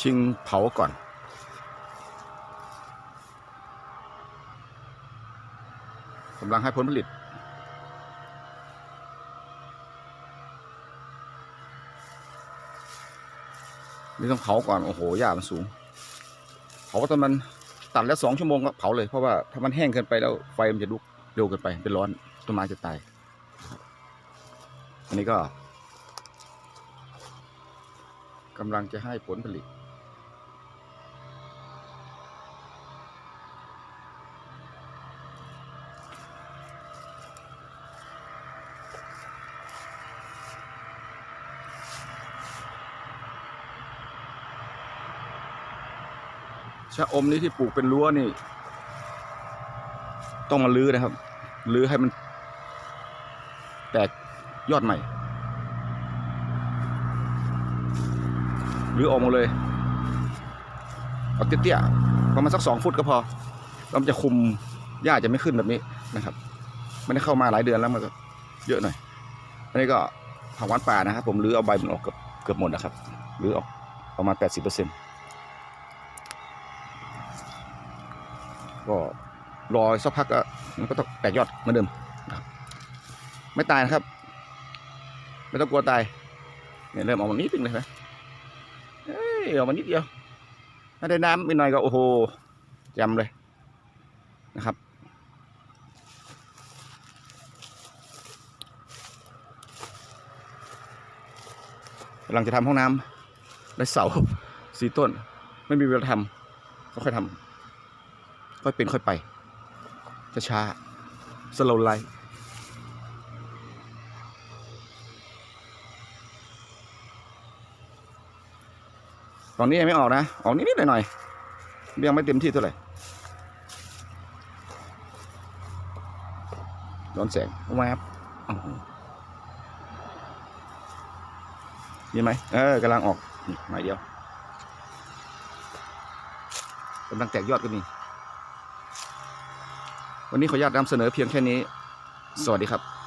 ชิงเผาก่อนกำลังให้ผลผลิต นี่ต้องเผาก่อน โอ้โหหญ้ามันสูง เผาตอนมันตัดแล้วสองชั่วโมงก็เผาเลย เพราะว่าถ้ามันแห้งเกินไปแล้วไฟมันจะลุกเร็วเกินไปเป็นร้อนต้นไม้จะตาย อันนี้ก็กำลังจะให้ผลผลิต ชะอมนี้ที่ปลูกเป็นรั้วนี่ ต้องมาลื้อนะครับลื้อให้มัน แตกยอดใหม่ลื้อออกมดเลยเอาเตี้ยๆประมาณสักสองฟุตก็พอแล้วมันจะคุมหญ้าจะไม่ขึ้นแบบนี้นะครับไม่ได้เข้ามาหลายเดือนแล้วมันก็เยอะหน่อยอันนี้ก็ผักหวานป่านะครับ ผมลื้อเอาใบมันออกเกือบเกือบหมดนะครับลื้อออกประมาณแปดสิบเปอร์เซ็นต์ ก็รอสักพักก็มันก็ต้องแตกยอดเหมือนเดิมนะครับไม่ตายนะครับ ไม่ต้องกลัวตายเนี่ยเริ่มออกมานิดนึงเลยไหมเอ้ยออกมานิดเดียวถ้าได้น้ำอีกหน่อยก็โอ้โหจำเลยนะครับกำลังจะทำห้องน้ำได้เสาสีต้น ไม่มีเวลาทำก็ค่อยทำ ค่อยเป็นค่อยไปช้าช้าสโลไลท์ตอนนี้ยังไม่ออกนะ ออกนิดๆหน่อยๆยังไม่เต็มที่เท่าไหร่ร้อนแสงแวบอ้าวมีไหมเออกำลังออกนี่หมายเดียวกำลังแตกยอดก็มี วันนี้ขออนุญาตนำเสนอเพียงแค่นี้ สวัสดีครับ